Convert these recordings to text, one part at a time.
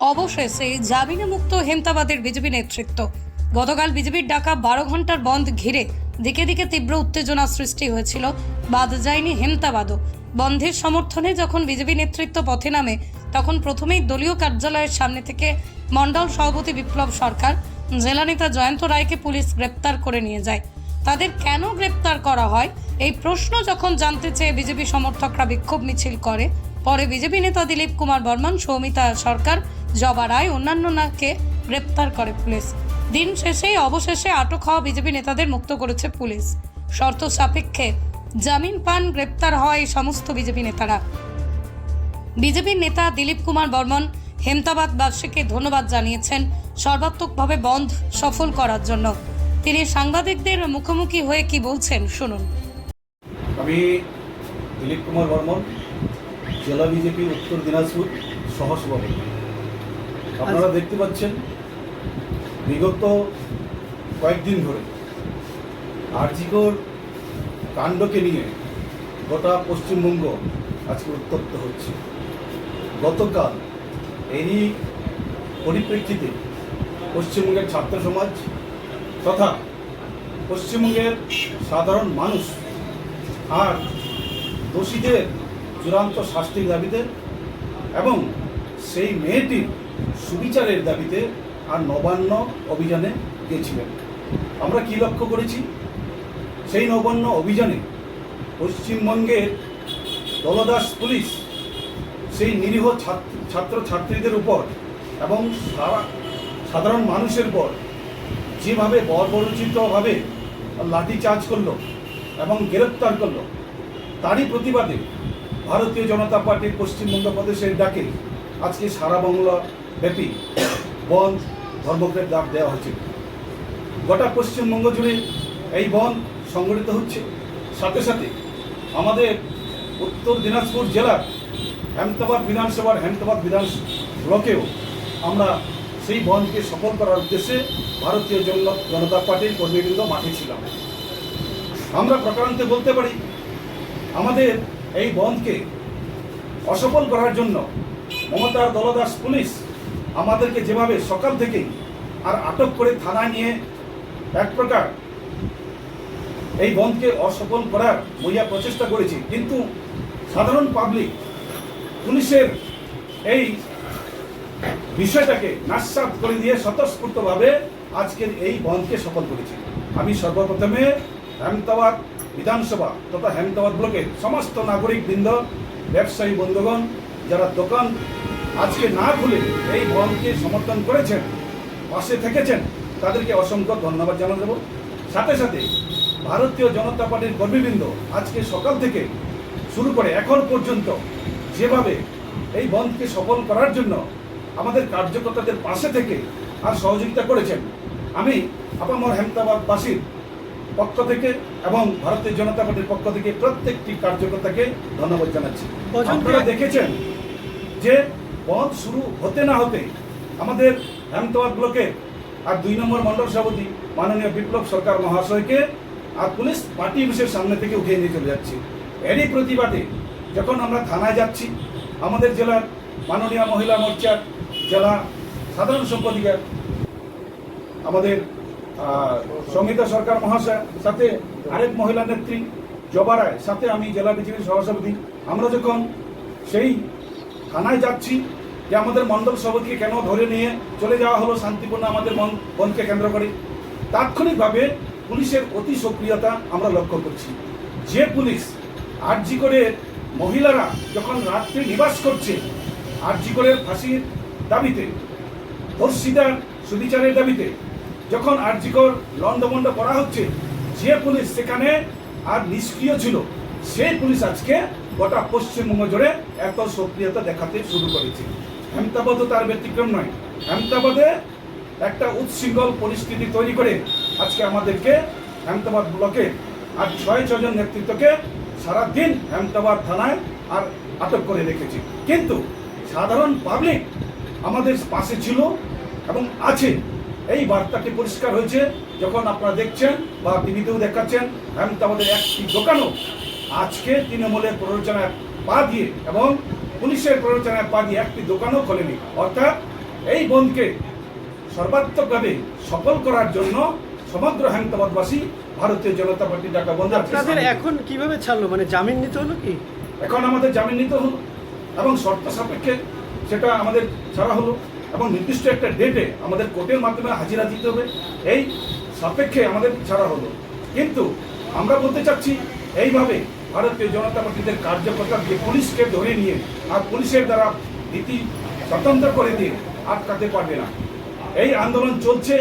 অবশেষে জামিনে মুক্ত হেমতাবাদের বিজেপি নেতৃত্ব। গতকাল বিজেপির ডাকা বারো ঘণ্টার বন্ধ ঘিরে দিকে দিকে তীব্র উত্তেজনা সৃষ্টি হয়েছিল। বাদ যায়নি হেমতাবাদও। বন্ধের সমর্থনে যখন বিজেপি নেতৃত্ব পথে নামে, তখন প্রথমেই দলীয় কার্যালয়ের সামনে থেকে মণ্ডল সভাপতি বিপ্লব সরকার, জেলা নেতা জয়ন্ত রায়কে পুলিশ গ্রেপ্তার করে নিয়ে যায়। তাদের কেন গ্রেপ্তার করা হয়? এই প্রশ্ন যখন জানতে চেয়ে বিজেপি সমর্থকরা বিক্ষোভ মিছিল করে, পরে বিজেপি নেতা দিলীপ কুমার বর্মন, সৌমিতা সরকার জবা রায় অন্যান্যকে গ্রেপ্তার করে পুলিশ। দিন শেষে অবশেষে আটক হওয়া বিজেপি নেতাদের মুক্ত করেছে পুলিশ। শর্ত সাপেক্ষে জামিন পান, গ্রেপ্তার হয় সমস্ত বিজেপি নেতারা। বিজেপির নেতা দিলীপ কুমার বর্মন হেমতাবাদবাসীকে ধন্যবাদ জানিয়েছেন সর্বাত্মকভাবে বন্ধ, সফল করার জন্য। তিনি সাংবাদিকদের মুখোমুখি হয়ে কি বলছেন শুনুন। আমি দিলীপ কুমার বর্মন, জেলা বিজেপি উত্তর দিনাজপুর সহসভাপতি। আপনারা দেখতে পাচ্ছেন, বিগত কয়েকদিন ধরে আর্জিকর কাণ্ডকে নিয়ে গোটা পশ্চিমবঙ্গ আজকে উত্তপ্ত হচ্ছে। গতকাল এরই পরিপ্রেক্ষিতে পশ্চিমবঙ্গের ছাত্র সমাজ তথা পশ্চিমবঙ্গের সাধারণ মানুষ আর দোষীদের চূড়ান্ত শাস্তির দাবিতে এবং সেই মেয়েটির সুবিচারের দাবিতে আর নবান্ন অভিযানে গিয়েছিলেন আমরা কি লক্ষ্য করেছি? সেই নবান্ন অভিযানে পশ্চিমবঙ্গের দলদাস পুলিশ সেই নিরীহ ছাত্র ছাত্র ছাত্রীদের উপর এবং সারা, সাধারণ মানুষের পর যেভাবে বর্বরচিতভাবে লাঠিচার্জ করল এবং গ্রেপ্তার করল, তারই প্রতিবাদে ভারতীয় জনতা পার্টির পশ্চিমবঙ্গ প্রদেশের ডাকে আজকে সারা বাংলা ব্যাপী বন্ধ ধর্মঘটের ডাক দেওয়া হয়েছে গোটা পশ্চিমবঙ্গ জুড়ে এই বন্ধ সংগঠিত হচ্ছে। সাথে সাথে আমাদের উত্তর দিনাজপুর জেলার হেমতাবাদ বিধানসভার হেমতাবাদ বিধান ব্লকেও আমরা সেই বন্ধকে সফল করার উদ্দেশ্যে ভারতীয় জন- জনতা পার্টির কর্মীবৃন্দ মাঠে ছিলাম। আমরা প্রকারান্তে বলতে পারি, আমাদের এই বন্ধকে অসফল করার জন্য মমতার দলদাস পুলিশ আমাদেরকে যেভাবে সকাল থেকেই আর আটক করে থানায় নিয়ে এক প্রকার এই বন্ধকে অসফল করার মহিয়া প্রচেষ্টা করেছি। কিন্তু সাধারণ পাবলিক পুলিশের এই বিষয়টাকে নাস্বাদ করে দিয়ে স্বতঃস্ফূর্তভাবে আজকের এই বন্ধকে সফল করেছি। আমি সর্বপ্রথমে হেমতাবাদ বিধানসভা তথা হেমতাবাদ ব্লকের সমস্ত নাগরিক বৃন্দ ব্যবসায়ী বন্ধুগণ, যারা দোকান আজকে না খুলে এই বন্ধকে সমর্থন করেছেন পাশে থেকেছেন তাদেরকে অসংখ্য ধন্যবাদ জানা দেব সাথে সাথে ভারতীয় জনতা পার্টির কর্মীবৃন্দ আজকে সকাল থেকে শুরু করে এখন পর্যন্ত যেভাবে এই বন্ধকে সফল করার জন্য আমাদের কার্যকর্তাদের পাশে থেকে আর সহযোগিতা করেছেন আমি আপামর হেমতাবাদবাসীর পক্ষ থেকে এবং ভারতীয় জনতা পার্টির পক্ষ থেকে প্রত্যেকটি কার্যকর্তাকে ধন্যবাদ জানাচ্ছি। আপনারা দেখেছেন যে বন্ধ শুরু হতে না হতে আমাদের হেমতাবাদ ব্লকে আর দুই নম্বর মন্ডল সভাপতি মাননীয় বিপ্লব সরকার মহাশয়কে আর পুলিশ পার্টি অফিসের সামনে থেকে উঠিয়ে নিয়ে চলে যাচ্ছে। এরই প্রতিবাদে যখন আমরা থানায় যাচ্ছি, আমাদের জেলার মাননীয় মহিলা মোর্চার জেলা সাধারণ সম্পাদিকা আমাদের সঙ্গীতা সরকার মহাশয়, সাথে আরেক মহিলা নেত্রী, জবা রায়, সাথে আমি জেলা বিজেপির সহসভাপতি। আমরা যখন সেই থানায় যাচ্ছি যে আমাদের মণ্ডল সভাপতিকে কেন ধরে নিয়ে চলে যাওয়া হলো শান্তিপূর্ণ আমাদের বনকে কেন্দ্র করে? তাৎক্ষণিকভাবে পুলিশের অতি সক্রিয়তা আমরা লক্ষ্য করছি। যে পুলিশ আরজি করে মহিলারা যখন রাত্রে নিবাস করছে, আরজি করে ফাঁসির দাবিতে, ধর্ষিতার সুবিচারের দাবিতে, যখন আর্জিকর লন্ডমন্ড করা হচ্ছে, যে পুলিশ সেখানে আর নিষ্ক্রিয় ছিল, সেই পুলিশ আজকে গোটা পশ্চিমবঙ্গ জুড়ে এত সক্রিয়তা দেখাতে শুরু করেছে। হেমতাবাদও তার ব্যতিক্রম নয়। হেমতাবাদে একটা উচ্ছৃঙ্খল পরিস্থিতি তৈরি করে আজকে আমাদেরকে হেমতাবাদ ব্লকে আর ছয় ছজন নেতৃত্বকে সারাদিন হেমতাবাদ থানায় আর আটক করে রেখেছে। কিন্তু সাধারণ পাবলিক আমাদের পাশে ছিল এবং আছে। এই বার্তাটি পরিষ্কার হয়েছে যখন আপনারা দেখছেন বা টিভিতেও দেখাচ্ছেন আমাদের একটি দোকানও আজকে তৃণমূলের প্ররোচনায় পা দিয়ে এবং পুলিশের প্ররোচনায় পা দিয়ে একটি দোকানও খোলেনি। অর্থাৎ এই বনকে সর্বাত্মকভাবে সফল করার জন্য সমগ্র হেমতাবাদবাসী ভারতীয় জনতা পার্টি ডাকা বন্ধ। আপনাদের এখন কীভাবে ছাড়লো? মানে জামিন নিতে হলো কি? এখন আমাদের জামিন নিতে হলো এবং শর্ত সাপেক্ষে সেটা আমাদের ছাড়া হলো এবং নির্দিষ্ট একটা ডেটে আমাদের কোর্টের মাধ্যমে হাজিরা দিতে হবে। এই সাপেক্ষে আমাদের ছাড়া হলো। কিন্তু আমরা বলতে চাচ্ছি এইভাবে ভারতীয় জনতা পার্টিদের কার্যকর্তা দিয়ে পুলিশকে ধরে নিয়ে আর পুলিশের দ্বারা নীতি স্বতন্ত্র করে দিয়ে আটকাতে পারবে না। এই আন্দোলন চলছে।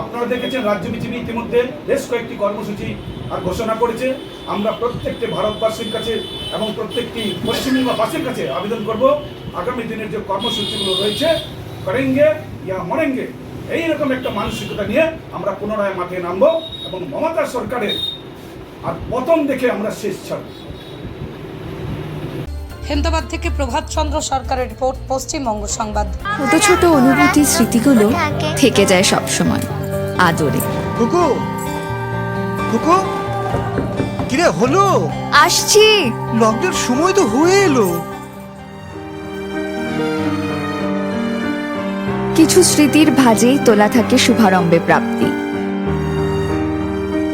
আপনারা দেখেছেন রাজ্য বিজেপি ইতিমধ্যে বেশ কয়েকটি কর্মসূচি আর ঘোষণা করেছে। আমরা প্রত্যেকটি ভারতবাসীর কাছে এবং প্রত্যেকটি পশ্চিমবঙ্গবাসীর কাছে আবেদন করব। আগামী দিনের যে কর্মসূচিগুলো রয়েছে করেঙ্গে ইয়া মরেঙ্গে, এইরকম একটা মানসিকতা নিয়ে আমরা পুনরায় মাঠে নামবো এবং মমতা সরকারের আর পতন দেখে আমরা শেষ ছাড়ব। হেমতাবাদ থেকে প্রভাত চন্দ্র সরকারের রিপোর্ট পশ্চিমবঙ্গ সংবাদ। ছোট ছোট অনুভূতি স্মৃতিগুলো থেকে। যায় সব সময় আদরে কুকু! কুকু! কিরে হলো? আসছি। লকডাউন সময় তো হয়ে এলো। কিছু স্মৃতির ভাজেই তোলা থাকে শুভারম্ভে প্রাপ্তি।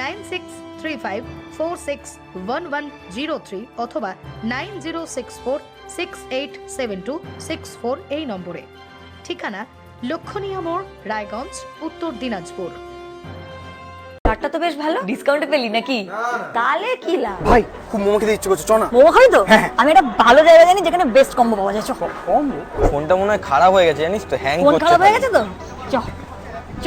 nine six three five four six one one zero three অথবা nine zero six four six eight seven two six four এই নম্বরে। ঠিকানা লক্ষণীয় মোড় রায়গঞ্জ উত্তর দিনাজপুর। চাটটা তো বেশ ভালো। ডিসকাউন্টে পেলি নাকি? তাহলে কি লাভ? ভাই খুব মোমো খেতে ইচ্ছে করছে চ না। মোমো খাবি তো? আমি একটা ভালো জায়গা জানি যেখানে বেস্ট কম্বো পাওয়া যায় চ। কম ফোনটা মনে হয় খারাপ হয়ে গেছে জানিস তো? হ্যাং ফোন করছে খারাপ হয়ে গেছে তো? চ চ।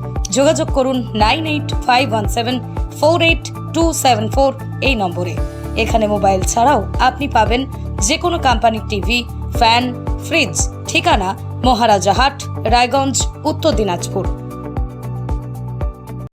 যোগাযোগ করুন nine eight five one seven four eight two seven four এই নম্বরে। এখানে মোবাইল ছাড়াও আপনি পাবেন যে কোনো কোম্পানির টিভি, ফ্যান, ফ্রিজ, ঠিকানা মহারাজাহাট রায়গঞ্জ, উত্তর দিনাজপুর।